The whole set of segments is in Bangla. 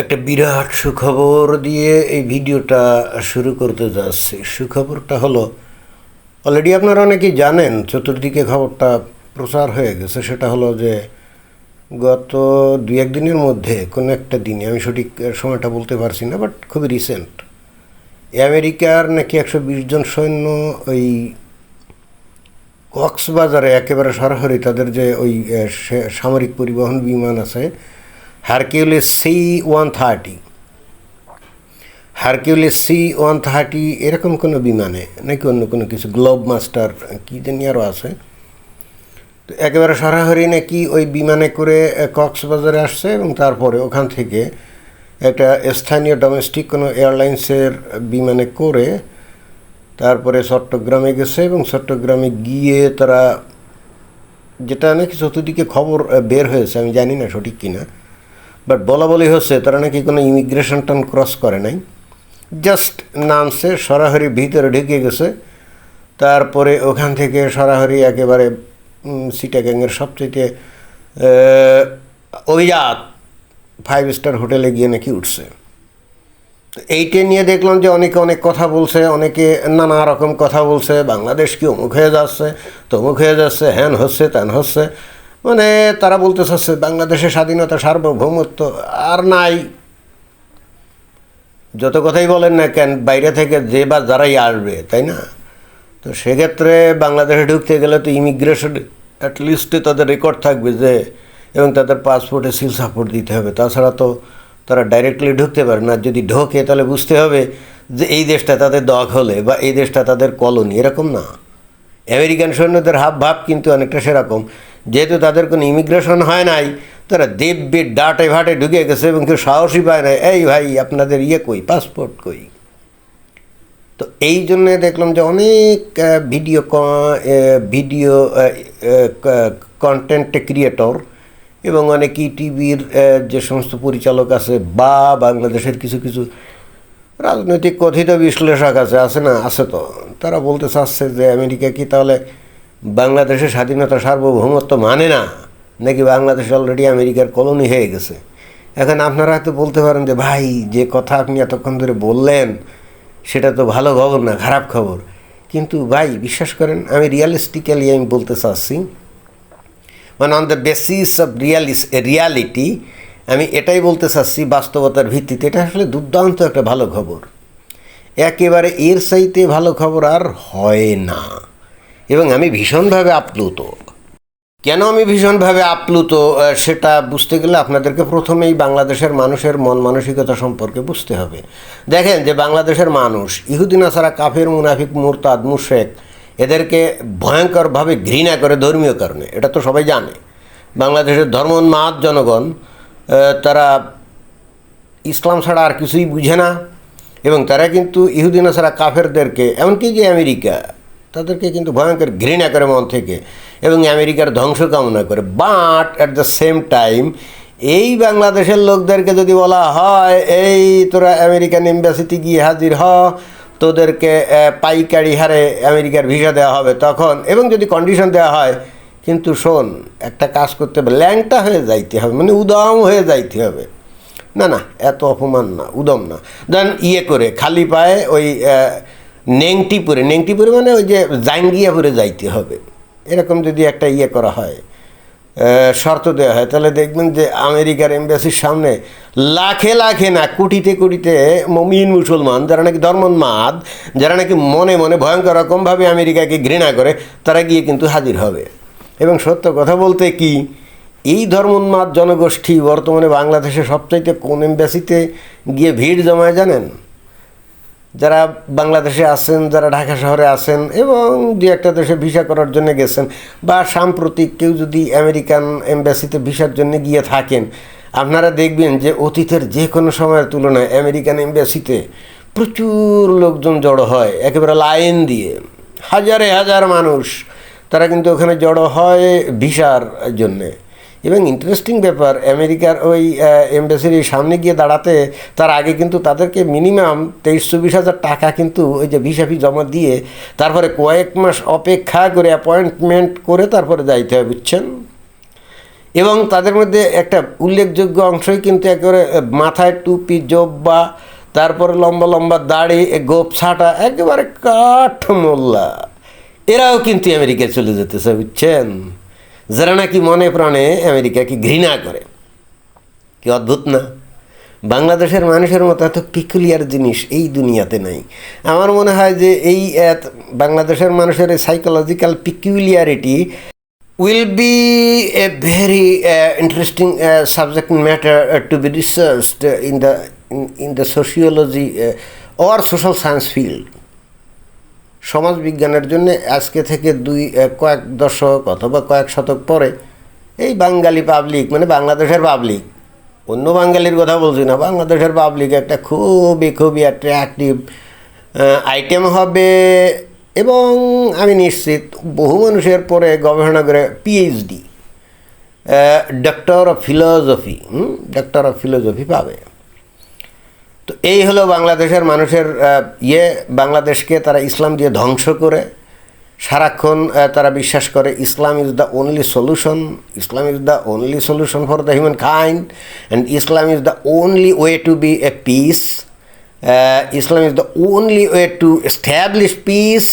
একটা বিরাট সুখবর দিয়ে এই ভিডিওটা শুরু করতে যাচ্ছি। সুখবরটা হলো অলরেডি আপনারা অনেকেই জানেন, চতুর্দিকে খবরটা প্রচার হয়ে গেছে। সেটা হলো যে, গত দু একদিনের মধ্যে, কোনো একটা দিনে, আমি সঠিক সময়টা বলতে পারছি না বাট খুবই রিসেন্ট আমেরিকার নাকি একশো বিশ জন সৈন্য ওই কক্সবাজারে একেবারে সরাসরি তাদের যে ওই সামরিক পরিবহন বিমান আছে Hercules C one thirty Hercules C one thirty এরকম কোনো বিমানে নাকি অন্য কোনো কিছু? গ্লোব মাস্টার কী জানি আরও আছে? তো একেবারে সরাসরি নাকি ওই বিমানে করে কক্সবাজারে আসছে এবং তারপরে ওখান থেকে একটা স্থানীয় ডোমেস্টিক কোনো এয়ারলাইন্সের বিমানে করে তারপরে চট্টগ্রামে গেছে এবং চট্টগ্রামে গিয়ে তারা যেটা নাকি চতুর্দিকে খবর বের হয়েছে, আমি জানি না সঠিক কিনা। বাট বলা বলি হচ্ছে, তারা নাকি কোনো ইমিগ্রেশন টান ক্রস করে নাই। জাস্ট নামছে, সরাসরি ভিতরে ঢুকে গেছে। তারপরে ওখান থেকে সরাসরি একেবারে সিটা সিটাগ্যাংয়ের সবচেয়ে অভিজাত ফাইভ স্টার হোটেলে গিয়ে নাকি উঠছে। এইটা নিয়ে দেখলাম যে অনেকে অনেক কথা বলছে, অনেকে নানা রকম কথা বলছে, বাংলাদেশ কি অমুক হয়ে যাচ্ছে, তমুক হয়ে যাচ্ছে, হ্যান হচ্ছে, ত্যান হচ্ছে। মানে তারা বলতে চাচ্ছে বাংলাদেশের স্বাধীনতা সার্বভৌমত্ব আর নাই। যত কথাই বলেন না কেন, বাইরে থেকে যে বা যারাই আসবে, তাই না? তো সেক্ষেত্রে বাংলাদেশে ঢুকতে গেলে তো ইমিগ্রেশন অ্যাটলিস্টে তাদের রেকর্ড থাকবে যে, এবং তাদের পাসপোর্টে সিল সাপোর্ট দিতে হবে। তাছাড়া তো তারা ডাইরেক্টলি ঢুকতে পারে না। যদি ঢোকে, তাহলে বুঝতে হবে যে এই দেশটা তাদের দখলে বা এই দেশটা তাদের কলোনি এরকম না। আমেরিকান সৈন্যদের হাব ভাব কিন্তু অনেকটা সেরকম। যেহেতু তাদের কোনো ইমিগ্রেশন হয় নাই, তারা দেব্যে ডাটে ভাটে ঢুকে গেছে এবং কেউ সাহসী পায় না এই ভাই, আপনাদের ইয়ে কই? পাসপোর্ট কই? তো এই জন্যে দেখলাম যে অনেক ভিডিও ভিডিও কন্টেন্ট ক্রিয়েটর এবং অনেকেই টিভির যে সমস্ত পরিচালক আছে, বা বাংলাদেশের কিছু কিছু রাজনৈতিক কথিত বিশ্লেষক আছে আছে না, আছে তো, তারা বলতে চাচ্ছে যে আমেরিকা কি তাহলে বাংলাদেশের স্বাধীনতা সার্বভৌমত্ব মানে না, নাকি বাংলাদেশ অলরেডি আমেরিকার কলোনি হয়ে গেছে? এখন আপনারা হয়তো বলতে পারেন যে, ভাই, যে কথা আপনি এতক্ষণ ধরে বললেন, সেটা তো ভালো খবর না, খারাপ খবর। কিন্তু ভাই, বিশ্বাস করেন, আমি রিয়ালিস্টিক্যালি আমি বলতে চাচ্ছি মানে on the basis of realis reality আমি এটাই বলতে চাচ্ছি বাস্তবতার ভিত্তিতে, এটা আসলে দুর্দান্ত একটা ভালো খবর। একেবারে এর চাইতে ভালো খবর আর হয় না। এবং আমি ভীষণভাবে আপ্লুত। কেন আমি ভীষণভাবে আপ্লুত সেটা বুঝতে গেলে আপনাদেরকে প্রথমেই বাংলাদেশের মানুষের মন মানসিকতা সম্পর্কে বুঝতে হবে। দেখেন যে বাংলাদেশের মানুষ ইহুদিনা ছাড়া কাফের, মুনাফিক, মুরতাদ মুশেক এদেরকে ভয়ঙ্করভাবে ঘৃণা করে ধর্মীয় কারণে, এটা তো সবাই জানে। বাংলাদেশের ধর্মোন্মাদ জনগণ তারা ইসলাম ছাড়া আর কিছুই বুঝে না, এবং তারা কিন্তু ইহুদিনা ছাড়া কাফেরদেরকে, এমনকি যে আমেরিকা তাদেরকে কিন্তু ভয়ঙ্কর ঘৃণা করে মন থেকে এবং আমেরিকার ধ্বংস কামনা করে। But at the same time এই বাংলাদেশের লোকদেরকে যদি বলা হয়, এই তোরা আমেরিকান এম্বাসিতে গিয়ে হাজির হ, তোদেরকে পাইকারি হারে আমেরিকার ভিসা দেওয়া হবে তখন। এবং যদি কন্ডিশন দেওয়া হয়, কিন্তু শোন, একটা কাজ করতে হবে, ল্যাংটা হয়ে যাইতে হবে মানে উদম হয়ে যাইতে হবে। না না, এত অপমান না, উদম না। দেন ইয়ে করে, খালি পায়ে ওই আহ, নেংটি পরে নেংটি পরে মানে ওই যে জাঙ্গিয়া পরে যাইতে হবে। এরকম যদি একটা ইয়ে করা হয় শর্ত দেওয়া হয় তাহলে দেখবেন যে আমেরিকার এম্বাসির সামনে লাখে লাখে না কোটিতে কোটিতে মমিন মুসলমান যারা নাকি ধর্মোন্মাদ যারা নাকি মনে মনে ভয়ঙ্কর রকমভাবে আমেরিকাকে ঘৃণা করে তারা গিয়ে কিন্তু হাজির হবে। এবং সত্য কথা বলতে কি এই ধর্মোন্মাদ জনগোষ্ঠী বর্তমানে বাংলাদেশে সবচাইতে কোন এম্বাসিতে গিয়ে ভিড় জমায় জানেন? যারা বাংলাদেশে আছেন, যারা ঢাকা শহরে আছেন এবং দু একটা দেশে ভিসা করার জন্য গেছেন বা সাম্প্রতিক কেউ যদি আমেরিকান এম্বাসিতে ভিসার জন্য গিয়ে থাকেন, আপনারা দেখবেন যে অতীতের যে কোনো সময়ের তুলনায় আমেরিকান এম্বাসিতে প্রচুর লোকজন জড়ো হয়, একেবারে লাইন দিয়ে। হাজারে হাজার মানুষ, তারা কিন্তু ওখানে জড়ো হয় ভিসার জন্যে। এবং ইন্টারেস্টিং ব্যাপার, আমেরিকার ওই এম্বাসির সামনে গিয়ে দাঁড়াতে তার আগে কিন্তু তাদেরকে মিনিমাম তেইশ চব্বিশ হাজার টাকা কিন্তু ওই যে ভিসা ফি জমা দিয়ে তারপরে কয়েক মাস অপেক্ষা করে অ্যাপয়েন্টমেন্ট করে তারপরে যাইতে হয় বুঝছেন? এবং তাদের মধ্যে একটা উল্লেখযোগ্য অংশই কিন্তু একেবারে মাথায় টুপি, জব্বা, তারপরে লম্বা লম্বা দাড়ি, গোপ ছাটা, একেবারে কাঠ মোল্লা এরাও কিন্তু আমেরিকায় চলে যেতেছে, বুঝছেন? যারা নাকি মনে প্রাণে আমেরিকাকে ঘৃণা করে। কি অদ্ভুত না? বাংলাদেশের মানুষের মতো এত পিকুলিয়ার জিনিস এই দুনিয়াতে নাই। আমার মনে হয় যে এই এত বাংলাদেশের মানুষের psychological peculiarity will be a very interesting subject matter to be researched in the in the sociology or social science field সমাজ বিজ্ঞানের জন্য আজকে থেকে দুই কয়েক দশক অথবা কয়েক শতক পরে এই বাঙালি পাবলিক মানে বাংলাদেশের পাবলিক অন্য বাঙালির কথা বলছি না, বাংলাদেশের পাবলিক একটা খুবই খুবই অ্যাট্রাকটিভ আইটেম হবে এবং আমি নিশ্চিত বহু মানুষের পরে গবেষণা করে PhD doctor of philosophy doctor of philosophy পাবে। তো এই হলো বাংলাদেশের মানুষের ইয়ে বাংলাদেশকে তারা ইসলাম দিয়ে ধ্বংস করে, সারাক্ষণ তারা বিশ্বাস করে Islam is the only solution Islam is the only solution for the human kind and Islam is the only way to be a peace Islam is the only way to establish peace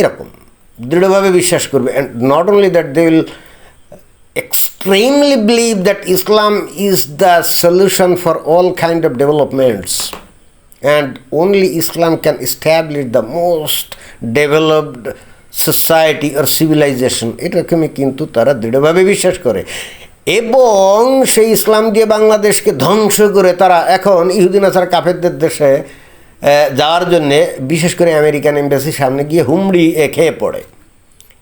এরকম, দৃঢ়ভাবে বিশ্বাস করবে and not only that they will extremely believe that Islam is the solution for all kind of developments and only Islam can establish the most developed society or civilization এরকমই কিন্তু তারা দৃঢ়ভাবে বিশ্বাস করে এবং সেই ইসলাম দিয়ে বাংলাদেশকে ধ্বংস করে তারা এখন ইহুদিন আসার কাফেরদের দেশে যাওয়ার জন্যে বিশেষ করে আমেরিকান এম্বাসির সামনে গিয়ে হুমড়ি খেয়ে পড়ে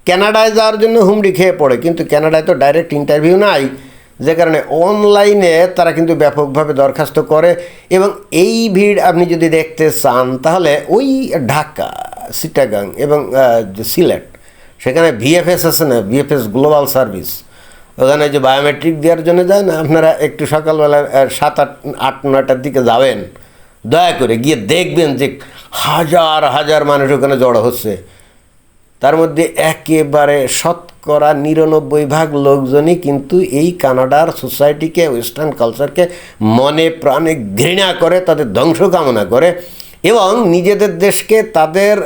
কানাডায় যাওয়ার জন্য হুমড়ি খেয়ে পড়ে, কিন্তু কানাডায় তো ডাইরেক্ট ইন্টারভিউ নাই। যে কারণে অনলাইনে তারা কিন্তু ব্যাপকভাবে দরখাস্ত করে এবং এই ভিড় আপনি যদি দেখতে চান, তাহলে ওই ঢাকা সিটাগাং এবং সিলেট, সেখানে ভিএফএস আছে না? ভিএফএস গ্লোবাল সার্ভিস ওখানে যে বায়োমেট্রিক দেওয়ার জন্য যায় না? আপনারা একটু সকালবেলা সাত আট আট, নয়টার দিকে যাবেন। দয়া করে গিয়ে দেখবেন যে হাজার হাজার মানুষ ওখানে জড়ো হচ্ছে। তার মধ্যে একেবারে শতকরা নিরানব্বই ভাগ লোকজনই কিন্তু এই কানাডার সোসাইটিকে, ওয়েস্টার্ন কালচারকে মনে প্রাণে ঘৃণা করে, তাদের ধ্বংস কামনা করে এবং নিজেদের দেশকে তাদের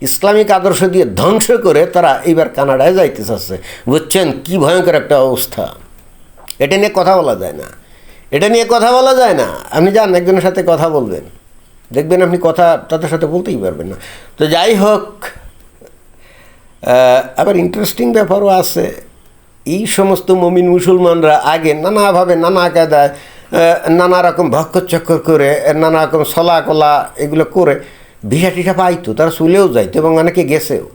ইসলামিক আদর্শ দিয়ে ধ্বংস করে তারা এবার কানাডায় যাইতে চাচ্ছে। বুঝছেন কী ভয়ঙ্কর একটা অবস্থা। এটা নিয়ে কথা বলা যায় না। এটা নিয়ে কথা বলা যায় না। আপনি যান, একজনের সাথে কথা বলবেন। দেখবেন আপনি কথা তাদের সাথে বলতেই পারবেন না। তো যাই হোক আবার ইন্টারেস্টিং ব্যাপারও আছে। এই সমস্ত মমিন মুসলমানরা আগে নানাভাবে নানা কায়দায় নানা রকম ভক্কচক্কর করে, নানা রকম সলা কলা এগুলো করে ভিসা টিসা পাইতো, তারা চলেও যাইতো এবং অনেকে গেছেও।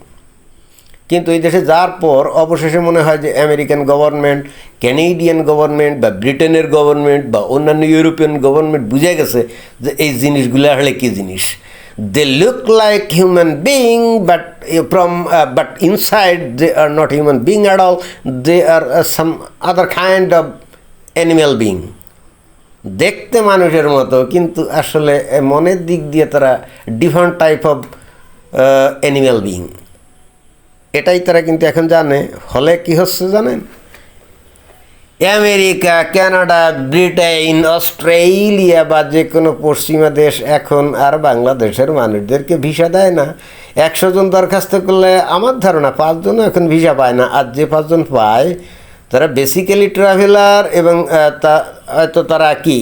কিন্তু এই দেশে যাওয়ার পর অবশেষে মনে হয় যে আমেরিকান গভর্নমেন্ট ক্যানেডিয়ান গভর্নমেন্ট বা ব্রিটেনের গভর্নমেন্ট বা অন্যান্য ইউরোপিয়ান গভর্নমেন্ট বুঝে গেছে যে এই জিনিসগুলো আসলে কী জিনিস। They look like human being but from but inside they are not human being at all they are some other kind of animal being দেখতে মানুষের মতো, কিন্তু আসলে মনের দিক দিয়ে তারা different type of animal being এটাই তারা কিন্তু এখন জানে। ফলে কি হচ্ছে জানেন? আমেরিকা, কানাডা ব্রিটেন অস্ট্রেলিয়া বা যে কোনো পশ্চিমা দেশ এখন আর বাংলাদেশের মানুষদেরকে ভিসা দেয় না। একশো জন দরখাস্ত করলে আমার ধারণা পাঁচজনও এখন ভিসা পায় না। আর যে পাঁচজন পায়, তারা বেসিক্যালি ট্রাভেলার এবং তা, হয়তো তারা কি?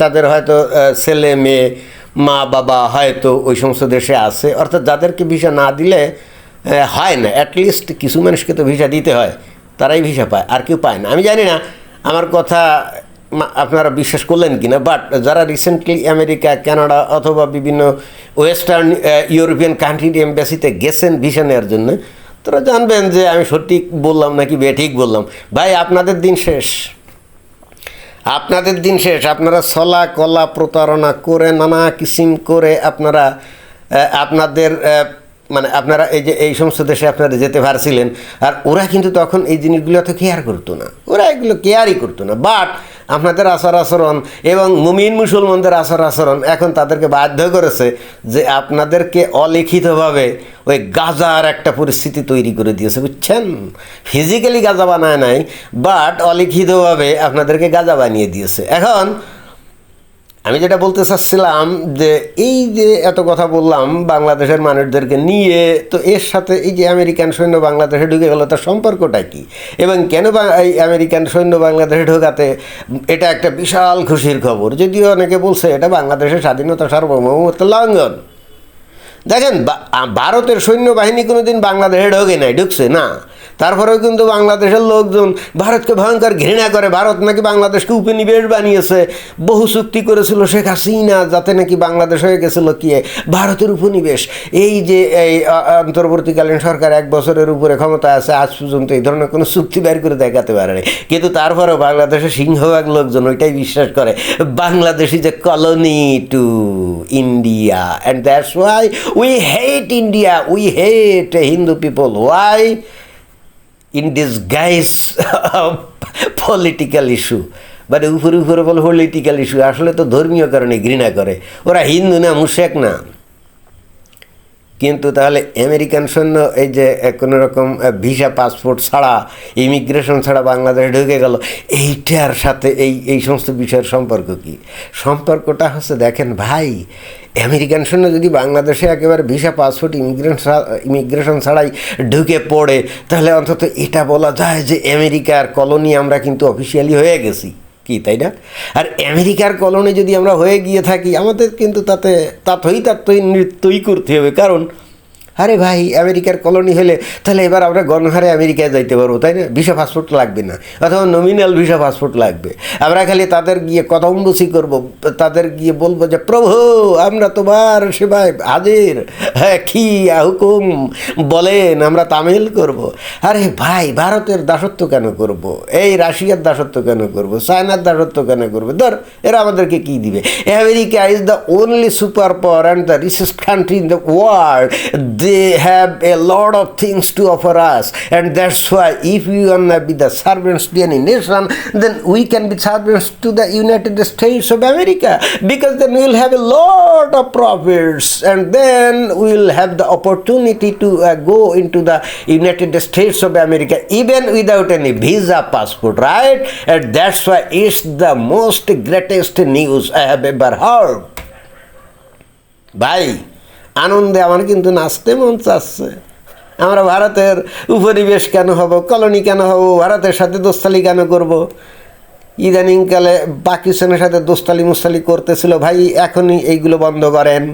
তাদের হয়তো ছেলে, মেয়ে, মা, বাবা হয়তো ওই সমস্ত দেশে আছে। অর্থাৎ যাদেরকে ভিসা না দিলে হয় না। অ্যাটলিস্ট কিছু মানুষকে তো ভিসা দিতে হয়। তারাই ভিসা পায়, আর কেউ পায় না। আমি জানি না আমার কথা আপনারা বিশ্বাস করলেন কি না বাট যারা রিসেন্টলি আমেরিকা, কানাডা অথবা বিভিন্ন ওয়েস্টার্ন ইউরোপিয়ান কান্ট্রির এম্বাসিতে গেছেন ভিসা নেওয়ার জন্য, তারা জানবেন যে আমি সঠিক বললাম নাকি বেঠিক বললাম। ভাই, আপনাদের দিন শেষ। আপনাদের দিন শেষ। আপনারা ছলা, কলা প্রতারণা করে, নানা কিসিম করে আপনারা আপনাদের মানে আপনারা এই যে, এই সমস্ত দেশে আপনারা যেতে পারছিলেন, আর ওরা কিন্তু তখন এই জিনিসগুলো অত কেয়ার করতো না। ওরা এগুলো কেয়ারই করতো না। বাট আপনাদের আচার আচরণ এবং মুমিন মুসলমানদের আচার আচরণ এখন তাদেরকে বাধ্য করেছে যে আপনাদেরকে অলিখিতভাবে ওই গাজার একটা পরিস্থিতি তৈরি করে দিয়েছে, বুঝছেন? ফিজিক্যালি গাজা বানায় নাই বাট অলিখিতভাবে আপনাদেরকে গাজা বানিয়ে দিয়েছে। এখন আমি যেটা বলতে চাচ্ছিলাম যে এই যে এত কথা বললাম বাংলাদেশের মানুষদেরকে নিয়ে, তো এর সাথে এই যে আমেরিকান সৈন্য বাংলাদেশে ঢুকে গেল, তার সম্পর্কটা কি? এবং কেন এই আমেরিকান সৈন্য বাংলাদেশে ঢোকাতে এটা একটা বিশাল খুশির খবর? যদিও অনেকে বলছে এটা বাংলাদেশের স্বাধীনতা সার্বভৌমত্ব লঙ্ঘন। দেখেন ভারতের সৈন্যবাহিনী কোনোদিন বাংলাদেশে ঢোকে নাই, ঢুকছে না। তারপরেও কিন্তু বাংলাদেশের লোকজন ভারতকে ভয়ঙ্কর ঘৃণা করে। ভারত নাকি বাংলাদেশকে উপনিবেশ বানিয়েছে। বহু চুক্তি করেছিল শেখ হাসিনা যাতে নাকি বাংলাদেশ হয়ে গেছিল কি? ভারতের উপনিবেশ। এই যে, এই অন্তর্বর্তীকালীন সরকার এক বছরের উপরে ক্ষমতা আছে, আজ পর্যন্ত এই ধরনের কোনো চুক্তি বের করে দেখাতে পারে নাই। কিন্তু তারপরেও বাংলাদেশের সিংহভাগ লোকজন ওইটাই বিশ্বাস করে বাংলাদেশি যে colony to India. And that's why we hate India we hate Hindu people why in disguise political issue মানে উপরে উপরে বলে পলিটিক্যাল ইস্যু আসলে তো ধর্মীয় কারণে ঘৃণা করে। ওরা হিন্দু না, মুশেক না। কিন্তু তাহলে আমেরিকান সৈন্য এই যে কোনো রকম ভিসা পাসপোর্ট ছাড়া ইমিগ্রেশন ছাড়া বাংলাদেশে ঢুকে গেল, এইটার সাথে এই এই সমস্ত বিষয়ের সম্পর্ক কি? সম্পর্কটা হচ্ছে, দেখেন ভাই আমেরিকান সৈন্য যদি বাংলাদেশে একেবারে ভিসা পাসপোর্ট ইমিগ্রেশন ইমিগ্রেশন ছাড়াই ঢুকে পড়ে, তাহলে অন্তত এটা বলা যায় যে আমেরিকার কলোনি আমরা কিন্তু অফিসিয়ালি হয়ে গেছি। কি, তাই না? আর আমেরিকার কলোনি যদি আমরা হয়ে গিয়ে থাকি, আমাদের কিন্তু তাতে তাতই তাতই নৃত্যই করতে হবে। কারণ আরে ভাই, আমেরিকার কলোনি হলে তাহলে এবার আমরা গণহারে আমেরিকায় যাইতে পারব, তাই না? ভিসা পাসপোর্ট লাগবে না, অথবা নমিনাল ভিসা পাসপোর্ট লাগবে। আমরা খালি তাদের গিয়ে কথা করব, তাদের গিয়ে বলব যে, প্রভু, আমরা তোমার সেবায় হাজির। হ্যাঁ কি হুকুম? বলেন, আমরা তামিল করব। আরে ভাই, ভারতের দাসত্ব কেন করব? এই রাশিয়ার দাসত্ব কেন করব? চায়নার দাসত্ব কেন করব? ধর, এরা আমাদেরকে কি দিবে? America is the only super power and the richest country in the world they have a lot of things to offer us. And that's why if we want to be the servants to any nation, then we can be servants to the United States of America. Because then we'll have a lot of profits and then we'll have the opportunity to uh, go into the United States of America even without any visa passport, right? And that's why it's the most greatest news I have ever heard. Bye. আনন্দে আমার কিন্তু নাচতে মন চাচ্ছে। আমরা ভারতের উপনিবেশ কেন হব, কলোনি কেন হব, ভারতের সাথে দোস্তালি কেন করব? ইদানিংকালে পাকিস্তানের সাথে দোস্তালি মুস্তালি করতেছিল, ভাই এখনই এইগুলো বন্ধ করেন।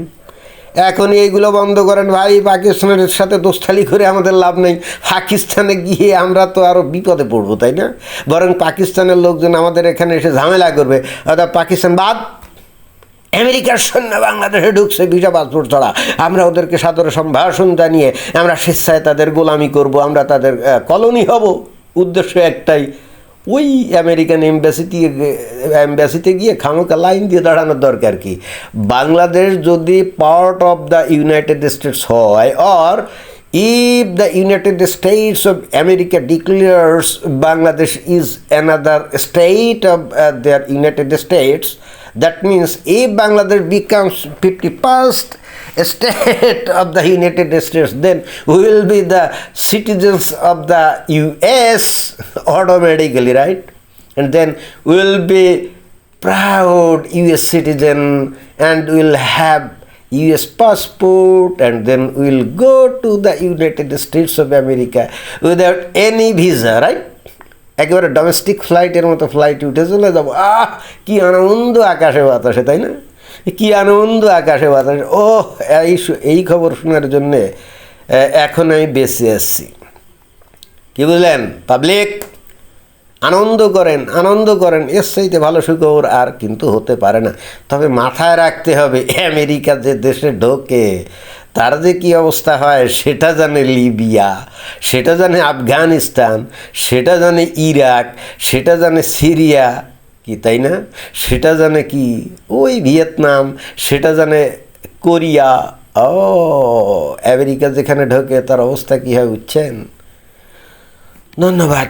এখনই এইগুলো বন্ধ করেন, ভাই পাকিস্তানের সাথে দোস্তালি করে আমাদের লাভ নেই। পাকিস্তানে গিয়ে আমরা তো আরও বিপদে পড়ব, তাই না? বরং পাকিস্তানের লোকজন আমাদের এখানে এসে ঝামেলা করবে। অর্থাৎ পাকিস্তান বাদ। আমেরিকার সৈন্য বাংলাদেশে ঢুকছে ভিসা পাসপোর্ট ছাড়া। আমরা ওদেরকে সাদরে সম্ভাষণ জানিয়ে আমরা স্বেচ্ছায় তাদের গোলামি করব আমরা তাদের কলোনি হব। উদ্দেশ্য একটাই ওই আমেরিকান এম্বাসিতে এম্বাসিতে গিয়ে খামোকা লাইন দিয়ে দাঁড়ানোর দরকার কি? বাংলাদেশ যদি part of the United States হয় or the United States of America declares Bangladesh is another state of uh, their United States, that means if Bangladesh becomes 51st state of the United States, then we will be the citizens of the US automatically, right? And then we will be proud US citizen and will have US passport and then we'll go to the United States of America without any visa, right? একেবারে ডোমেস্টিক ফ্লাইটের মতো ফ্লাইটে উঠে চলে যাব। আহ, কি আনন্দ আকাশে বাতাসে, তাই না? কি আনন্দ আকাশে বাতাসে। ও এই এই খবর শোনার জন্যে এখন আমি বেঁচে আসছি কি বুঝলেন পাবলিক আনন্দ করেন আনন্দ করেন। এর চাইতে ভালো সুখবর আর কিন্তু হতে পারে না। তবে মাথায় রাখতে হবে, আমেরিকা যে দেশে ঢোকে তার যে কী অবস্থা হয়, সেটা জানে লিবিয়া, সেটা জানে আফগানিস্তান, সেটা জানে ইরাক, সেটা জানে সিরিয়া, কি তাই না? সেটা জানে কি ওই ভিয়েতনাম, সেটা জানে কোরিয়া। ও, আমেরিকা যেখানে ঢোকে, তার অবস্থা কী হয় বুঝছেন? ধন্যবাদ।